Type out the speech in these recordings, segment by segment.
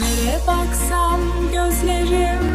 Nereye baksam gözlerim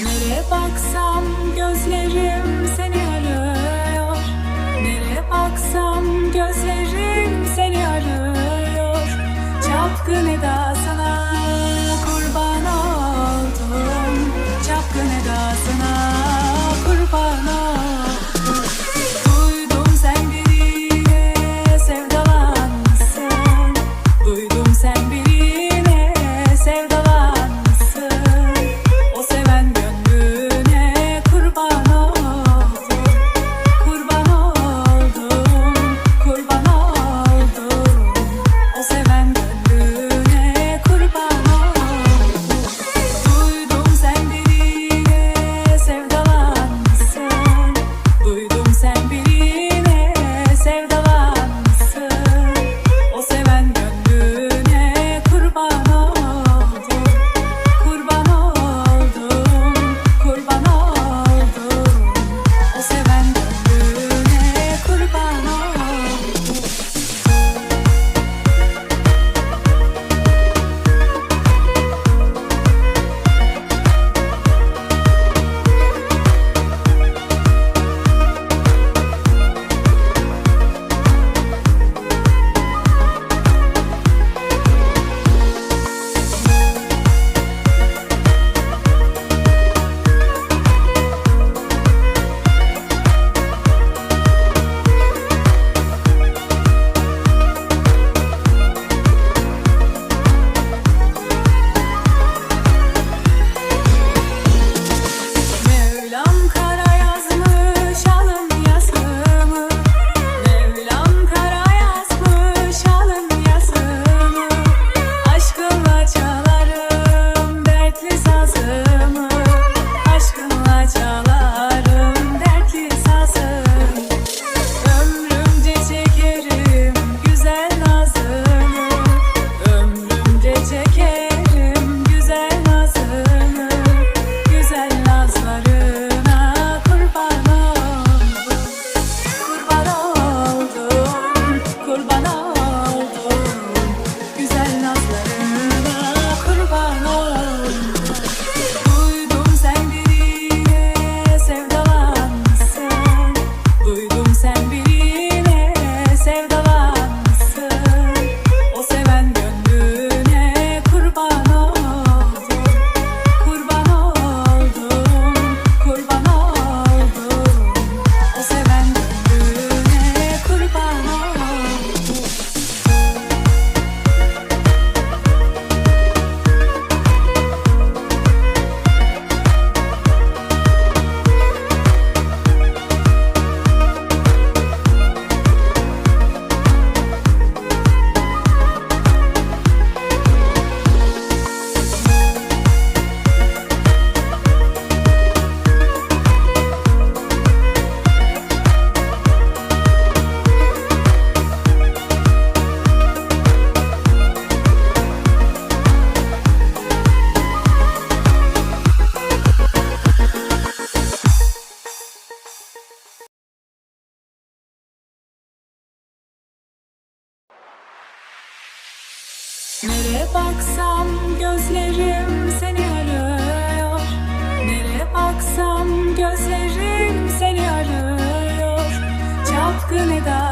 Nereye baksam gözlerim seni hakkını da